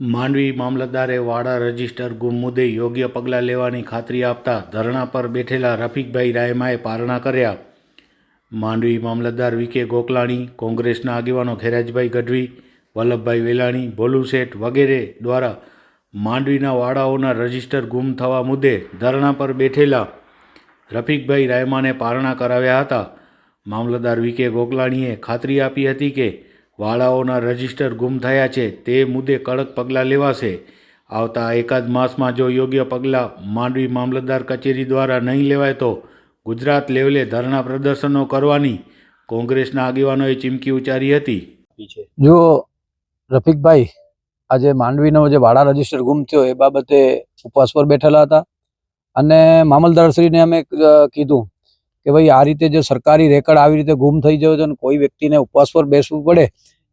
માંડવી મામલતદારે વાડા રજિસ્ટર ગુમ મુદ્દે યોગ્ય પગલાં લેવાની ખાતરી આપતા ધરણા પર બેઠેલા રફીકભાઈ રાયમાએ પારણા કર્યા. માંડવી મામલતદાર વીકે ગોકલાણી, કોંગ્રેસના આગેવાનો ખેરાજભાઈ ગઢવી, વલ્લભભાઈ વેલાણી, ભોલુ શેઠ વગેરે દ્વારા માંડવીના વાડાઓના રજિસ્ટર ગુમ થવા મુદ્દે ધરણા પર બેઠેલા રફીકભાઈ રાયમાને પારણા કરાવ્યા હતા. મામલતદાર વીકે ગોકલાણીએ ખાતરી આપી હતી કે વાડાઓના રજિસ્ટર ગુમ થયા છે, તે મુદ્દે કડક પગલાં લેવાશે. આવતા એકાદ માસમાં જો યોગ્ય પગલાં માંડવી મામલતદાર કચેરી દ્વારા નહીં લેવાય તો ગુજરાત લેવલે ધરણા પ્રદર્શનો કરવાની કોંગ્રેસના આગેવાનોએ ચીમકી ઉચ્ચારી હતી. જો રફીકભાઈ, આજે માંડવીનો જે વાડા રજિસ્ટર ગુમ થયો એ બાબતે ઉપવાસ પર બેઠેલા હતા. અને મામલદારશ્રીને અમે કીધું કે ભાઈ આ રીતે જે સરકારી રેકર્ડ આવી રીતે ગુમ થઈ જાય છે અને કોઈ વ્યક્તિને ઉપવાસ પર બેસવું પડે,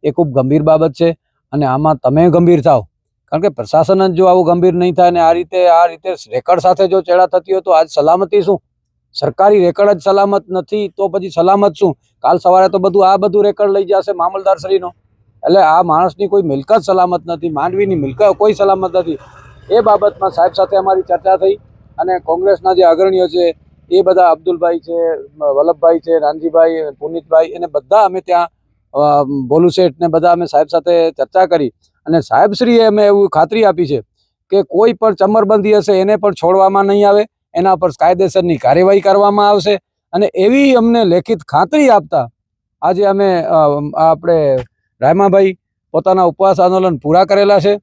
એ ખૂબ ગંભીર બાબત છે અને આમાં તમે ગંભીર થાવ કારણ કે પ્રશાસન જ જો આવું ગંભીર નહીં થાય અને આ રીતે આ રીતે રેકર્ડ સાથે જો ચેડા થતી હોય તો આજ સલામતી શું? સરકારી રેકર્ડ જ સલામત નથી તો પછી સલામત શું? કાલ સવારે તો બધું, આ બધું રેકર્ડ લઈ જશે મામલદારશ્રીનો. એટલે આ માણસની કોઈ મિલકત સલામત નથી, માંડવીની મિલકત કોઈ સલામત નથી. એ બાબતમાં સાહેબ સાથે અમારી ચર્ચા થઈ અને કોંગ્રેસના જે અગ્રણીઓ છે એ બધા અબ્દુલભાઈ છે વલ્લભભાઈ છે, રાનજીભાઈ, પુનિતભાઈ, એને બધા અમે ત્યાં ભોલુ શેઠ ને બધા અમે સાહેબ સાથે ચર્ચા કરી. અને સાહેબશ્રીએ અમે એવું ખાતરી આપી છે કે કોઈ પણ ચમરબંધી હશે એને પણ છોડવામાં નહીં આવે, એના પર કાયદેસરની કાર્યવાહી કરવામાં આવશે. અને એવી અમને લેખિત ખાતરી આપતા આજે અમે આપણે રાયમાભાઈ પોતાના ઉપવાસ આંદોલન પૂરા કરેલા છે.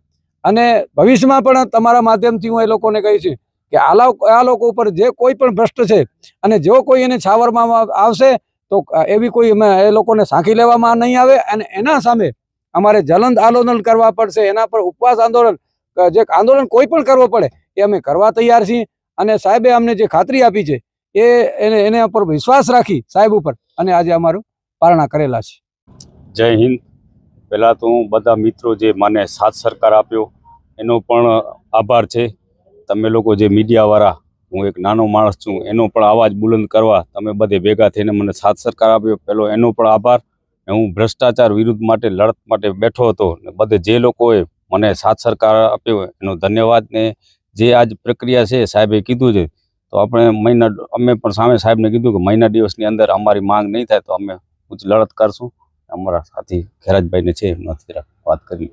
અને ભવિષ્યમાં પણ તમારા માધ્યમથી હું એ લોકોને કહીશ કે આ લોકો ઉપર જે કોઈ પણ ભ્રષ્ટ છે અને જો કોઈ એને છાવરમાં આવશે, તો એવી કોઈ અમે, એ લોકોને સાંખી લેવામાં નહીં આવે અને એના સામે અમારે જલંદ આંદોલન કરવા પડશે. એના પર ઉપવાસ આંદોલન જે આંદોલન કોઈ પણ કરવો પડે, એ અમે કરવા તૈયાર છીએ અને સાહેબે અમને જે ખાતરી આપી છે, એ એને, એના ઉપર વિશ્વાસ રાખી સાહેબ ઉપર અને આજે અમારું પારણા કરેલા છે. જય હિન્દ. પહેલાં તો હું બધા મિત્રો જે મને સાથ સરકાર આપ્યો, એનો પણ આભાર છે. તમે લોકો જે મીડિયાવાળા હું એક નાનો માણસ છું, એનો પણ અવાજ બુલંદ કરવા તમે બધે ભેગા થઈને મને સાથ સરકાર આપ્યો. પહેલો એનો પણ આભાર હું ભ્રષ્ટાચાર વિરુદ્ધ માટે, લડત માટે બેઠો હતો ને બધે જે લોકોએ મને સાથ સરકાર આપ્યો, એનો ધન્યવાદ ને જે આજ પ્રક્રિયા છે, સાહેબે કીધું છે, તો આપણે મહિના, અમે પણ સામે સાહેબને કીધું કે મહિના દિવસની અંદર અમારી માંગ નહીં થાય તો અમે ઉચ્ચ લડત કરશું. અમારા સાથી ખેરાજભાઈને છે, એમનાથી વાત કરી